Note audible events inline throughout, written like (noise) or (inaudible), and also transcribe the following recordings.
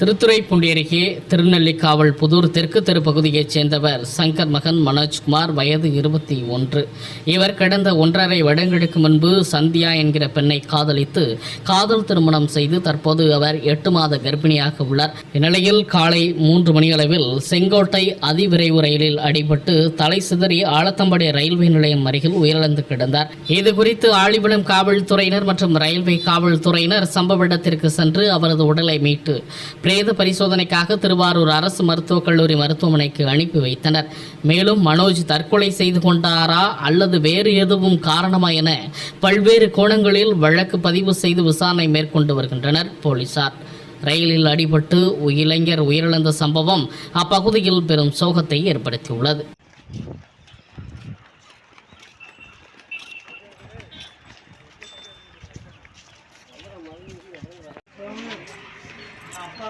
திருத்துறைப்பூண்டி அருகே திருநெல்லிக்காவல் புதூர் தெற்கு தெரு பகுதியைச் சேர்ந்தவர் சங்கர் மகன் மனோஜ்குமார் வயது இருபத்தி ஒன்று. இவர் கடந்த ஒன்றரை வருடங்களுக்கு முன்பு சந்தியா என்கிற பெண்ணை காதலித்து காதல் திருமணம் செய்து தற்போது அவர் எட்டு மாத கர்ப்பிணியாக உள்ளார். இந்நிலையில் காலை மூன்று மணியளவில் செங்கோட்டை அதிவிரைவு ரயிலில் அடிபட்டு தலை சிதறி ஆலத்தம்படி ரயில்வே நிலையம் அருகில் உயிரிழந்து கிடந்தார். இது குறித்து ஆழிபுலம் காவல்துறையினர் மற்றும் ரயில்வே காவல்துறையினர் சம்பவ இடத்திற்கு சென்று அவரது உடலை மீட்டு பிரேத பரிசோதனைக்காக திருவாரூர் அரசு மருத்துவக் கல்லூரி மருத்துவமனைக்கு அனுப்பி வைத்தனர். மேலும் மனோஜ் தற்கொலை செய்து கொண்டாரா அல்லது வேறு எதுவும் காரணமா என பல்வேறு கோணங்களில் வழக்கு பதிவு செய்து விசாரணை மேற்கொண்டு வருகின்றனர் போலீசார். ரயிலில் அடிபட்டு இளைஞர் உயிரிழந்த சம்பவம் அப்பகுதியில் பெரும் சோகத்தை ஏற்படுத்தியுள்ளது. (laughs)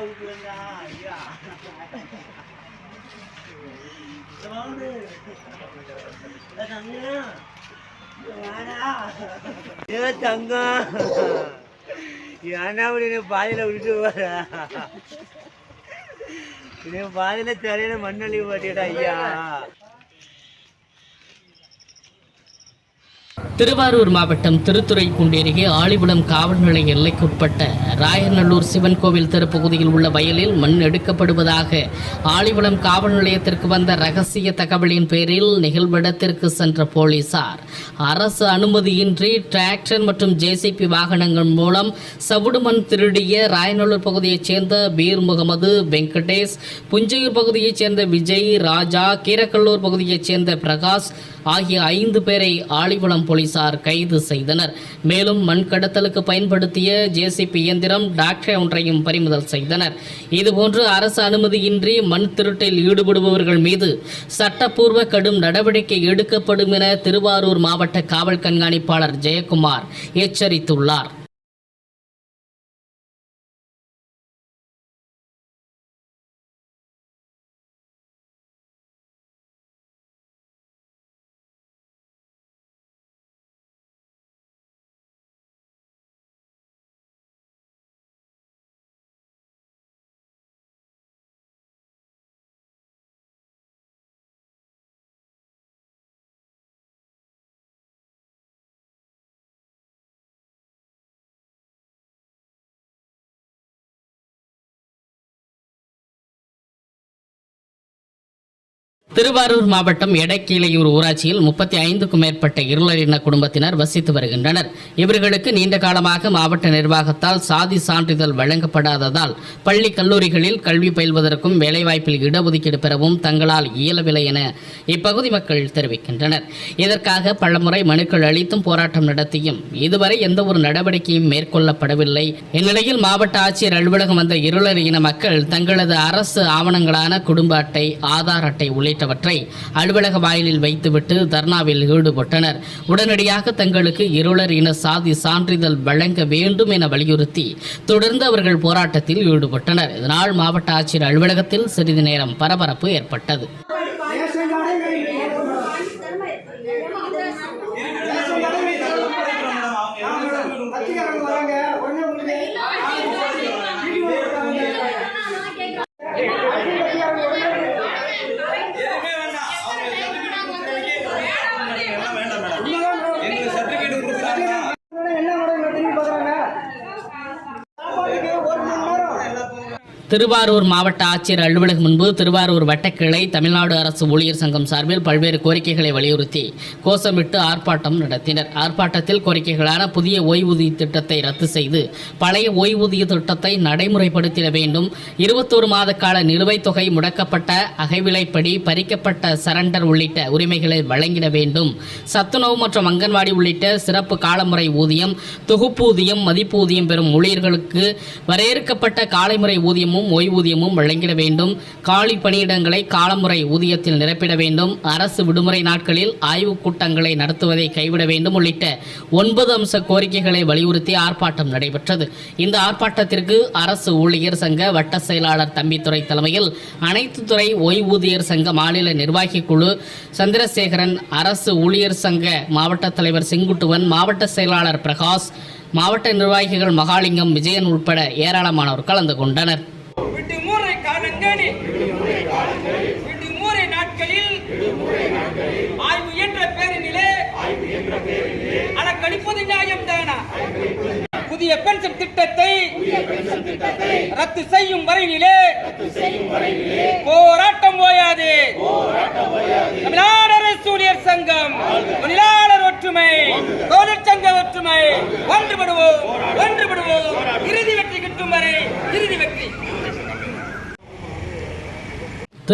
ஏ தங்கம் ஏன்னா அப்படி என்ன பாதியில் விட்டு போற என்ன பாதியில் தெரியல மண்ணள்ளி பாட்டியடா ஐயா. திருவாரூர் மாவட்டம் திருத்துறைப்பூண்டி அருகே ஆலிபுலம் காவல் நிலைய எல்லைக்குட்பட்ட ராயநல்லூர் சிவன் கோவில் தெருப்பகுதியில் உள்ள வயலில் மண் எடுக்கப்படுவதாக ஆலிபுலம் காவல் நிலையத்திற்கு வந்த ரகசிய தகவலின் பேரில் நிகழ்விடத்திற்கு சென்ற போலீசார். அரசு அனுமதியின்றி டிராக்டர் மற்றும் ஜேசிபி வாகனங்கள் மூலம் சவுடு மண் திருடிய ராயநல்லூர் பகுதியைச் சேர்ந்த பீர் முகமது வெங்கடேஷ் புஞ்சையூர் பகுதியைச் சேர்ந்த விஜய் ராஜா கீரக்கல்லூர் பகுதியைச் சேர்ந்த பிரகாஷ் ஆகிய ஐந்து பேரை ஆழிகுளம் போலீசார் கைது செய்தனர். மேலும் மண் கடத்தலுக்கு பயன்படுத்திய ஜேசிபி இயந்திரம் டாக்டர் ஒன்றையும் பறிமுதல் செய்தனர். இதுபோன்று அரசு அனுமதியின்றி மண் திருட்டில் ஈடுபடுபவர்கள் மீது சட்டப்பூர்வ கடும் நடவடிக்கை எடுக்கப்படும் என திருவாரூர் மாவட்ட காவல் கண்காணிப்பாளர் ஜெயக்குமார் எச்சரித்துள்ளார். திருவாரூர் மாவட்டம் எடக்கீழையூர் ஊராட்சியில் முப்பத்தி ஐந்துக்கும் மேற்பட்ட இருளரின குடும்பத்தினர் வசித்து வருகின்றனர். இவர்களுக்கு நீண்ட காலமாக மாவட்ட நிர்வாகத்தால் சாதி சான்றிதழ் வழங்கப்படாததால் பள்ளி கல்லூரிகளில் கல்வி பயில்வதற்கும் வேலைவாய்ப்பில் இடஒதுக்கீடு பெறவும் தங்களால் இயலவில்லை என இப்பகுதி மக்கள் தெரிவிக்கின்றனர். இதற்காக பலமுறை மனுக்கள் அளித்தும் போராட்டம் நடத்தியும் இதுவரை எந்த ஒரு நடவடிக்கையும் மேற்கொள்ளப்படவில்லை. இந்நிலையில் மாவட்ட ஆட்சியர் அலுவலகம் வந்த இருளர் இன மக்கள் தங்களது அரசு ஆவணங்களான குடும்ப அட்டை ஆதார் அட்டை உள்ளிட்ட உள்ளிட்டவற்றை அலுவலக வாயிலில் வைத்துவிட்டு தர்ணாவில் ஈடுபட்டனர். உடனடியாக தங்களுக்கு இருளர் இன சாதி சான்றிதழ் வழங்க வேண்டும் என வலியுறுத்தி தொடர்ந்து அவர்கள் போராட்டத்தில் ஈடுபட்டனர். இதனால் மாவட்ட ஆட்சியர் அலுவலகத்தில் சிறிது நேரம் பரபரப்பு ஏற்பட்டது. திருவாரூர் மாவட்ட ஆட்சியர் அலுவலகம் முன்பு திருவாரூர் வட்டக்கிளை தமிழ்நாடு அரசு ஊழியர் சங்கம் சார்பில் பல்வேறு கோரிக்கைகளை வலியுறுத்தி கோஷமிட்டு ஆர்ப்பாட்டம் நடத்தினர். ஆர்ப்பாட்டத்தில் கோரிக்கைகளான புதிய ஓய்வூதிய திட்டத்தை ரத்து செய்து பழைய ஓய்வூதிய திட்டத்தை நடைமுறைப்படுத்திட வேண்டும். இருபத்தோரு மாத கால நிலுவைத் தொகை முடக்கப்பட்ட அகைவிலைப்படி பறிக்கப்பட்ட சரண்டர் உள்ளிட்ட உரிமைகளை வழங்கிட வேண்டும். சத்துணவு மற்றும் அங்கன்வாடி உள்ளிட்ட சிறப்பு காலமுறை ஊதியம் தொகுப்பூதியம் மதிப்பூதியம் பெறும் ஊழியர்களுக்கு வரையறுக்கப்பட்ட காலைமுறை ஊதியமும் ஓய்வூதியமும் வழங்கிட வேண்டும். காலி பணியிடங்களை காலமுறை ஊதியத்தில் நிரப்பிட வேண்டும். அரசு விடுமுறை நாட்களில் ஆய்வுக் கூட்டங்களை நடத்துவதை கைவிட வேண்டும் உள்ளிட்ட ஒன்பது அம்ச கோரிக்கைகளை வலியுறுத்தி ஆர்ப்பாட்டம் நடைபெற்றது. இந்த ஆர்ப்பாட்டத்திற்கு அரசு ஊழியர் சங்க வட்ட செயலாளர் தம்பித்துறை தலைமையில் அனைத்து துறை ஓய்வூதியர் சங்க மாநில நிர்வாகி குழு சந்திரசேகரன் அரசு ஊழியர் சங்க மாவட்ட தலைவர் செங்குட்டுவன் மாவட்ட செயலாளர் பிரகாஷ் மாவட்ட நிர்வாகிகள் மகாலிங்கம் விஜயன் உட்பட ஏராளமானோர் கலந்து கொண்டனர். விடுமுறை காலங்களில் விடுமுறை நாட்களில் ஆய்வு என்ற பேரினிலே அலக்கழிப்பது நியாயம் தானா புதிய பென்ஷன் திட்டத்தை ரத்து செய்யும் வரையிலே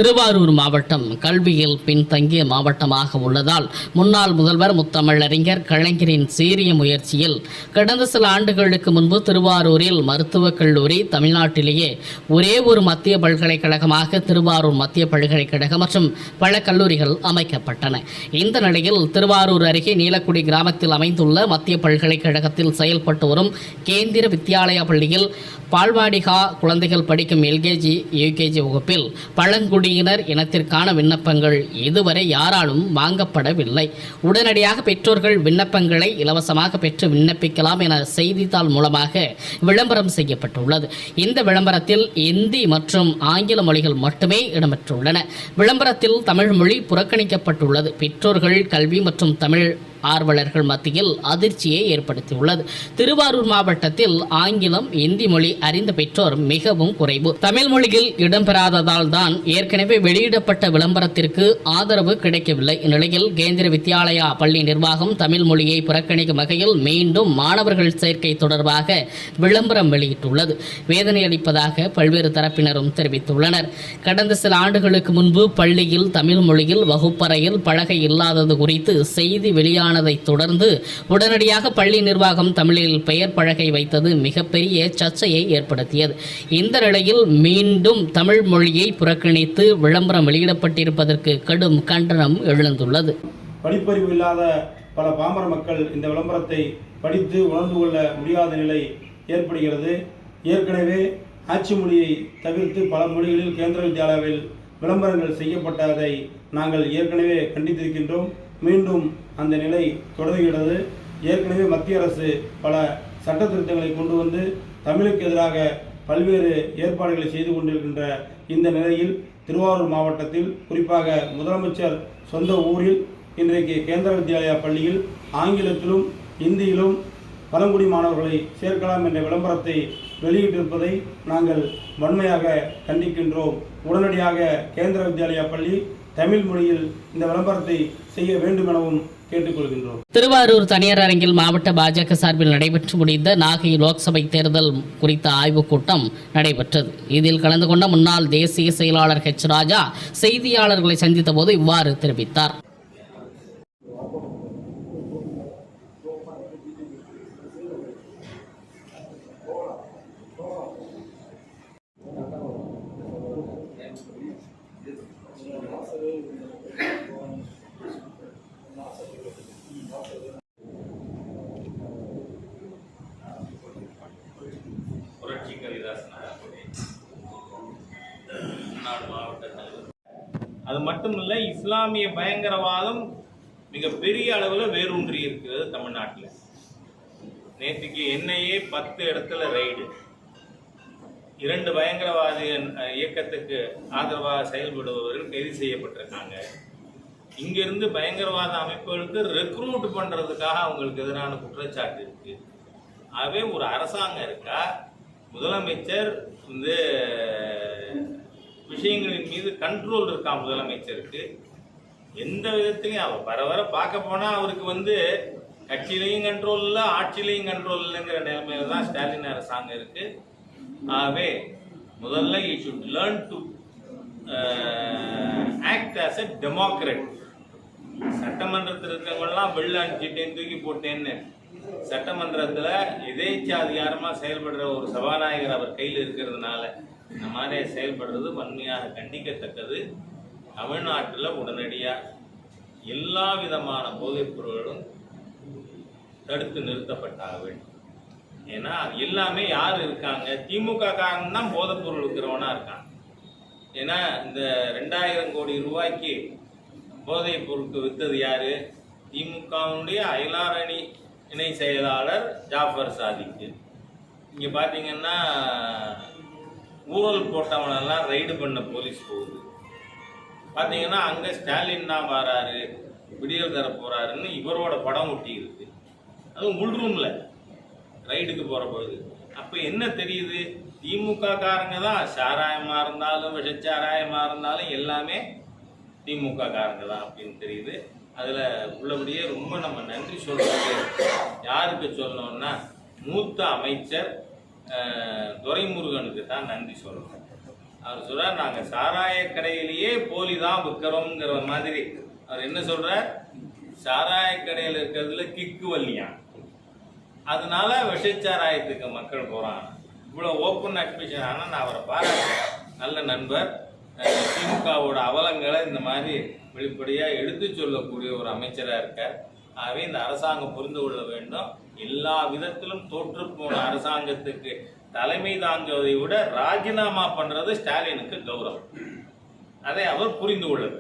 திருவாரூர் மாவட்டம் கல்வியில் பின்தங்கிய மாவட்டமாக உள்ளதால் முன்னாள் முதல்வர் முத்தமிழறிஞர் கலைஞரின் சீரிய முயற்சியில் கடந்த சில ஆண்டுகளுக்கு முன்பு திருவாரூரில் மருத்துவக் கல்லூரி தமிழ்நாட்டிலேயே ஒரே ஒரு மத்திய பல்கலைக்கழகமாக திருவாரூர் மத்திய பல்கலைக்கழகம் மற்றும் பல கல்லூரிகள் அமைக்கப்பட்டன. இந்த நிலையில் திருவாரூர் அருகே நீலக்குடி கிராமத்தில் அமைந்துள்ள மத்திய பல்கலைக்கழகத்தில் செயல்பட்டு வரும் கேந்திர வித்யாலயா பள்ளியில் பால்வாடிகா குழந்தைகள் படிக்கும் எல்கேஜி யூகேஜி வகுப்பில் பழங்குடி பழங்குடியினர் இனத்திற்கான விண்ணப்பங்கள் இதுவரை யாராலும் வாங்கப்படவில்லை. உடனடியாக பெற்றோர்கள் விண்ணப்பங்களை இலவசமாக பெற்று விண்ணப்பிக்கலாம் என செய்தித்தாள் மூலமாக விளம்பரம் செய்யப்பட்டுள்ளது. இந்த விளம்பரத்தில் இந்தி மற்றும் ஆங்கில மொழிகள் மட்டுமே இடம்பெற்றுள்ளன. விளம்பரத்தில் தமிழ் மொழி புறக்கணிக்கப்பட்டுள்ளது. பெற்றோர்கள் கல்வி மற்றும் தமிழ் ஆர்வலர்கள் மத்தியில் அதிர்ச்சியை ஏற்படுத்தியுள்ளது. திருவாரூர் மாவட்டத்தில் ஆங்கிலம் இந்தி மொழி அறிந்த பெற்றோர் மிகவும் குறைவு. தமிழ் மொழியில் இடம்பெறாததால் தான் ஏற்கனவே வெளியிடப்பட்ட விளம்பரத்திற்கு ஆதரவு கிடைக்கவில்லை. இந்நிலையில் கேந்திர வித்யாலயா பள்ளி நிர்வாகம் தமிழ் மொழியை புறக்கணிக்கும் வகையில் மீண்டும் மாணவர்கள் சேர்க்கை தொடர்பாக விளம்பரம் வெளியிட்டுள்ளது. வேதனையளிப்பதாக பல்வேறு தரப்பினரும் தெரிவித்துள்ளனர். கடந்த சில ஆண்டுகளுக்கு முன்பு பள்ளியில் தமிழ் மொழியில் வகுப்பறையில் பழகை இல்லாதது குறித்து செய்தி வெளியான வெளியானதை தொடர்ந்து உடனடியாக பள்ளி நிர்வாகம் தமிழில் பெயர் பழகை வைத்தது மிகப்பெரிய சர்ச்சையை ஏற்படுத்தியது. இந்த நிலையில் மீண்டும் தமிழ் மொழியை புறக்கணித்து விளம்பரம் வெளியிடப்பட்டிருப்பதற்கு கடும் கண்டனம் எழுந்துள்ளது. படிப்பறிவு இல்லாத பல பாமர மக்கள் இந்த விளம்பரத்தை படித்து உணர்ந்து கொள்ள முடியாத நிலை ஏற்படுகிறது. ஏற்கனவே ஆட்சி மொழியை தவிர்த்து பல மொழிகளில் கேந்திர வித்யாலயாவில் விளம்பரங்கள் செய்யப்பட்டதை நாங்கள் ஏற்கனவே கண்டித்திருக்கின்றோம். மீண்டும் அந்த நிலை தொடர்கிறது. ஏற்கனவே மத்திய அரசு பல சட்ட திருத்தங்களை கொண்டு வந்து தமிழுக்கு எதிராக பல்வேறு ஏற்பாடுகளை செய்து கொண்டிருக்கின்ற இந்த நிலையில் திருவாரூர் மாவட்டத்தில் குறிப்பாக முதலமைச்சர் சொந்த ஊரில் இன்றைக்கு கேந்திர வித்யாலயா பள்ளியில் ஆங்கிலத்திலும் இந்தியிலும் பழங்குடி மாணவர்களை சேர்க்கலாம் என்ற விளம்பரத்தை வெளியிட்டிருப்பதை நாங்கள் வன்மையாக கண்டிக்கின்றோம். உடனடியாக கேந்திர வித்யாலயா பள்ளி தமிழ் மொழியில் இந்த விளம்பரத்தை செய்ய வேண்டும் எனவும் கேட்டுக்கொள்கின்றோம். திருவாரூர் தனியார் அரங்கில் மாவட்ட பாஜக சார்பில் நடைபெற்று முடிந்த நாகை லோக்சபை தேர்தல் குறித்த ஆய்வுக் கூட்டம் நடைபெற்றது. இதில் கலந்து கொண்ட முன்னாள் தேசிய செயலாளர் ஹெச் ராஜா செய்தியாளர்களை சந்தித்த போது இவ்வாறு தெரிவித்தார். மட்டுமில்லை இஸ்லாமிய பயங்கரவாதம் மிகப்பெரிய அளவில் வேரூன்றி இருக்கிறது தமிழ்நாட்டில். நேற்றுக்கு என்ஐஏ பத்து இடத்துல ரைடு இரண்டு பயங்கரவாத இயக்கத்துக்கு ஆதரவாக செயல்படுபவர்கள் கைது செய்யப்பட்டிருக்காங்க. இங்கிருந்து பயங்கரவாத அமைப்புகளுக்கு ரெக்ரூட் பண்ணுறதுக்காக அவங்களுக்கு எதிரான குற்றச்சாட்டு இருக்குது ஆகவே ஒரு அரசாங்கம் இருக்கா? முதலமைச்சர் வந்து விஷயங்களின் மீது கண்ட்ரோல் இருக்கா முதலமைச்சருக்கு? எந்த விதத்திலையும் அவர் வர வர பார்க்க போனால் அவருக்கு வந்து கட்சியிலையும் கண்ட்ரோல் இல்லை ஆட்சியிலையும் கண்ட்ரோல் இல்லைங்கிற நிலைமையில தான் ஸ்டாலின் அரசாங்கம் இருக்கு. ஆகவே முதல்ல you should learn to act as a democrat சட்டமன்றத்தில் இருக்கவங்கெல்லாம் வெள்ள அனுப்பிச்சிட்டேன் தூக்கி போட்டேன்னு. சட்டமன்றத்தில் எதேச்சாதிகாரமாக செயல்படுற ஒரு சபாநாயகர் அவர் கையில் இருக்கிறதுனால இந்த மாதிரி செயல்படுறது வன்மையாக கண்டிக்கத்தக்கது. தமிழ்நாட்டில் உடனடியாக எல்லா விதமான போதைப் பொருள்களும் தடுத்து நிறுத்தப்பட்டாக வேண்டும். ஏன்னா அது எல்லாமே யார் இருக்காங்க? திமுக காரன் தான் போதைப் பொருள் இருக்கிறவனா இருக்கான். ஏன்னா இந்த ரெண்டாயிரம் கோடி ரூபாய்க்கு போதைப் பொருட்கள் வித்தது யாரு? திமுகவுடைய அயலாரணி இணை செயலாளர் ஜாஃபர் சாதிக்கு. இங்கே பார்த்தீங்கன்னா ஊழல் போட்டவனெல்லாம் ரைடு பண்ண போலீஸ் போகுது. பார்த்தீங்கன்னா அங்கே ஸ்டாலின் தான் வராரு விடியல் தர போகிறாருன்னு இவரோட படம் ஒட்டி இருக்கு அதுவும் உள்ரூமில் ரைடுக்கு போகிற பொழுது. அப்போ என்ன தெரியுது? திமுக காரங்க தான் சாராயமாக இருந்தாலும் விஷச்சாராயமாக இருந்தாலும் எல்லாமே திமுக காரங்க தான் அப்படின்னு தெரியுது. அதில் உள்ளபடியே ரொம்ப நம்ம நன்றி சொல்கிறது யாருக்கு சொல்லணும்னா மூத்த அமைச்சர் துரைமுருகனுக்கு தான் நன்றி சொல்லணும். அவர் சொல்கிறார் நாங்கள் சாராய கடையிலேயே போலி தான் விற்கிறோங்கிற மாதிரி. அவர் என்ன சொல்கிறார் சாராய கடையில் இருக்கிறதுல கிக்கு வல்லியான் அதனால விஷச்சாராயத்துக்கு மக்கள் போகிறான் இவ்வளோ ஓப்பன் அட்மிஷன் ஆனால் நான் அவரை பாராட்டுறேன். நல்ல நண்பர். திமுகவோட அவலங்களை இந்த மாதிரி வெளிப்படையாக எடுத்து சொல்லக்கூடிய ஒரு அமைச்சராக இருக்கார். ஆகவே இந்த அரசாங்கம் புரிந்து கொள்ள வேண்டும். எல்லா விதத்திலும் தோற்று போன அரசாங்கத்துக்கு தலைமை தாங்குவதை விட ராஜினாமா பண்றது ஸ்டாலினுக்கு கௌரவம். அதை அவர் புரிந்து கொள்ளது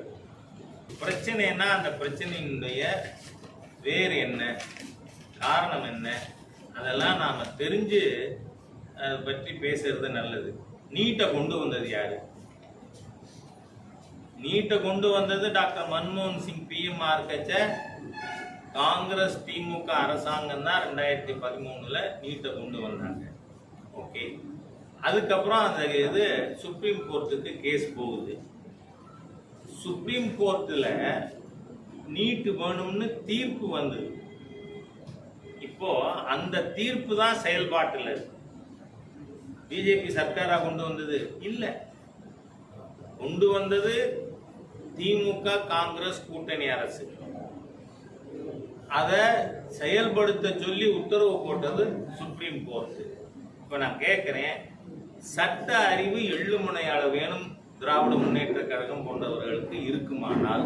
பிரச்சனைனா அந்த பிரச்சனையினுடைய வேறு என்ன? காரணம் என்ன? அதெல்லாம் நாம் தெரிஞ்சு அதை பற்றி பேசுறது நல்லது. நீட்டை கொண்டு வந்தது யாரு? நீட்டை கொண்டு வந்தது டாக்டர் மன்மோகன் சிங் பிஎம்ஆர் கட்ச காங்கிரஸ் திமுக அரசாங்கம் தான் ரெண்டாயிரத்தி பதிமூணுல நீட்டை கொண்டு வந்தாங்க. ஓகே அதுக்கப்புறம் அந்த இது சுப்ரீம் கோர்ட்டுக்கு கேஸ் போகுது. சுப்ரீம் கோர்ட்டில் நீட்டு வேணும்னு தீர்ப்பு வந்தது. இப்போ அந்த தீர்ப்பு தான் செயல்பாட்டில் இருக்கு. பிஜேபி சர்க்காராக கொண்டு வந்தது? இல்லை. கொண்டு வந்தது திமுக காங்கிரஸ் கூட்டணி அரசு. அதை செயல்படுத்த சொல்லி உத்தரவு போட்டது சுப்ரீம் கோர்ட் இப்போ நான் கேட்குறேன் சட்ட அறிவு எள்ளுமுனையாள வேணும் திராவிட முன்னேற்ற கழகம் போன்றவர்களுக்கு இருக்குமானால்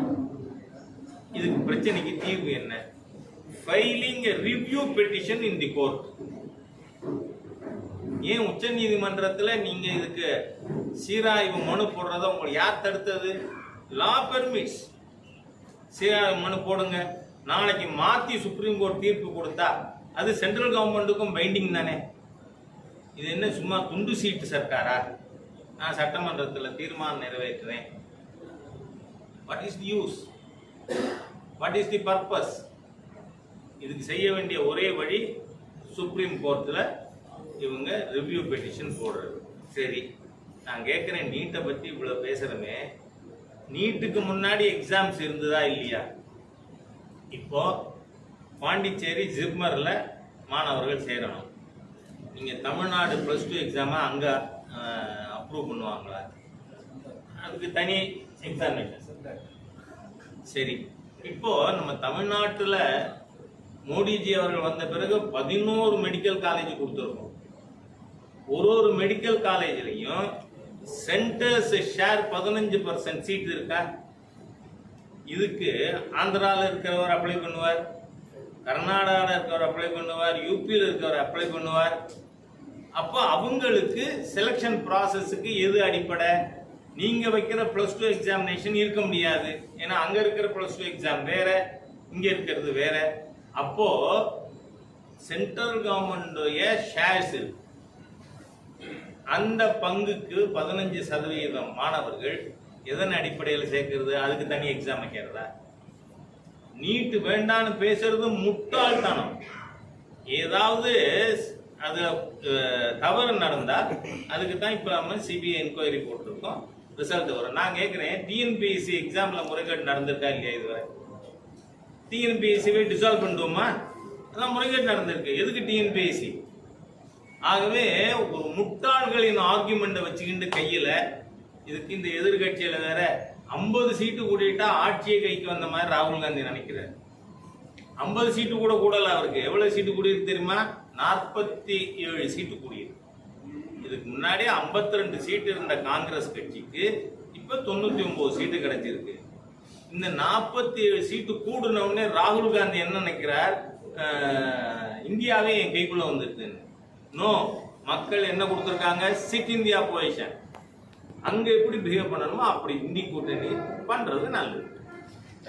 இதுக்கு பிரச்சனைக்கு தீர்வு என்ன? Filing a review petition in the court ஏன் உச்ச நீதிமன்றத்தில் நீங்கள் இதுக்கு சீராய்வு மனு போடுறத உங்களுக்கு யார் தடுத்தது? லா பெர்மிட்ஸ் சீராய்வு மனு போடுங்க. நாளைக்கு மாற்றி சுப்ரீம் கோர்ட் தீர்ப்பு கொடுத்தா அது சென்ட்ரல் கவர்மெண்ட்டுக்கும் பைண்டிங் தானே. இது என்ன சும்மா துண்டு சீட்டு சர்க்காரா? நான் சட்டமன்றத்தில் தீர்மானம் நிறைவேற்றுறேன் what is the use what is the purpose இதுக்கு செய்ய வேண்டிய ஒரே வழி சுப்ரீம் கோர்ட்டில் இவங்க ரிவ்யூ பெட்டிஷன் போடுறது. சரி நான் கேட்குறேன் நீட்டை பற்றி இவ்வளோ பேசுகிறோமே நீட்டுக்கு முன்னாடி எக்ஸாம்ஸ் இருந்ததா இல்லையா? இப்போ பாண்டிச்சேரி ஜிப்மரில் மாணவர்கள் சேரணும். நீங்கள் தமிழ்நாடு ப்ளஸ் டூ எக்ஸாமை அங்கே அப்ரூவ் பண்ணுவாங்களா? அதுக்கு தனி எக்ஸாமினேஷன் சரி. இப்போ நம்ம தமிழ்நாட்டில் மோடிஜி அவர்கள் வந்த பிறகு பதினோரு மெடிக்கல் காலேஜ் கொடுத்துருக்கோம். ஒரு ஒரு மெடிக்கல் காலேஜ்லையும் சென்டர்ஸ் ஷேர் பதினஞ்சு பர்சன்ட் சீட் இருக்கா? இதுக்கு ஆந்திராவில் இருக்கிறவர் அப்ளை பண்ணுவார் கர்நாடகாவில் இருக்கிறவர் அப்ளை பண்ணுவார் யூபியில் இருக்கிறவர் அப்ளை பண்ணுவார். அப்போ அவங்களுக்கு செலெக்ஷன் ப்ராசஸுக்கு எது அடிப்படை? நீங்கள் வைக்கிற ப்ளஸ் டூ எக்ஸாமினேஷன் இருக்க முடியாது. ஏன்னா அங்கே இருக்கிற ப்ளஸ் டூ எக்ஸாம் வேற இங்கே இருக்கிறது வேற. அப்போது சென்ட்ரல் கவர்மெண்டுடைய ஷேர்ஸ் இருக்கு. அந்த பங்குக்கு பதினஞ்சு சதவீதம் மாணவர்கள் எதன் அடிப்படையில் சேர்க்கறது? அதுக்கு தனி எக்ஸாம் வைக்கிறதா? நீட்டு வேண்டான்னு பேசுறது முட்டாள்தனம். ஏதாவது அது தவறு நடந்தா அதுக்கு தான் இப்போ நம்ம சிபிஐ என்கொயரி போட்டிருக்கோம். ரிசல்ட் வரும். நான் கேட்குறேன் டிஎன்பிஎஸ்சி எக்ஸாமில் முறைகேடு நடந்திருக்கா இல்லையா இதுவரை? டிஎன்பிஎஸ்சிவை டிசால்வ் பண்ணுவோமா அதான் முறைகேடு நடந்திருக்கு. எதுக்கு டிஎன்பிஎஸ்சி ஆகவே ஒரு முட்டாள்களின் ஆர்குமெண்ட்டை வச்சுக்கிட்டு கையில் இதுக்கு இந்த எதிர்கட்சியில வேற ஐம்பது சீட்டு கூட்டிட்டா ஆட்சியை கைக்கு வந்த மாதிரி ராகுல் காந்தி நினைக்கிறார். ஐம்பது சீட்டு கூட கூடல அவருக்கு. எவ்வளவு சீட்டு கூடியிருக்கு தெரியுமா? நாற்பத்தி ஏழு சீட்டு கூடியிருக்கு. இதுக்கு முன்னாடி 52 ரெண்டு சீட்டு இருந்த காங்கிரஸ் கட்சிக்கு இப்ப தொண்ணூத்தி ஒன்பது சீட்டு கிடைச்சிருக்கு. இந்த நாற்பத்தி ஏழு சீட்டு கூடுன உடனே ராகுல் காந்தி என்ன நினைக்கிறார்? இந்தியாவே என் கைக்குள்ள வந்துருக்குன்னு. நோ மக்கள் என்ன கொடுத்துருக்காங்க? சிட் இந்தியா பொசிஷன் அங்கே எப்படி பிஹேவ் பண்ணணுமோ அப்படி இந்தி கூட்டணி பண்ணுறது நல்லது.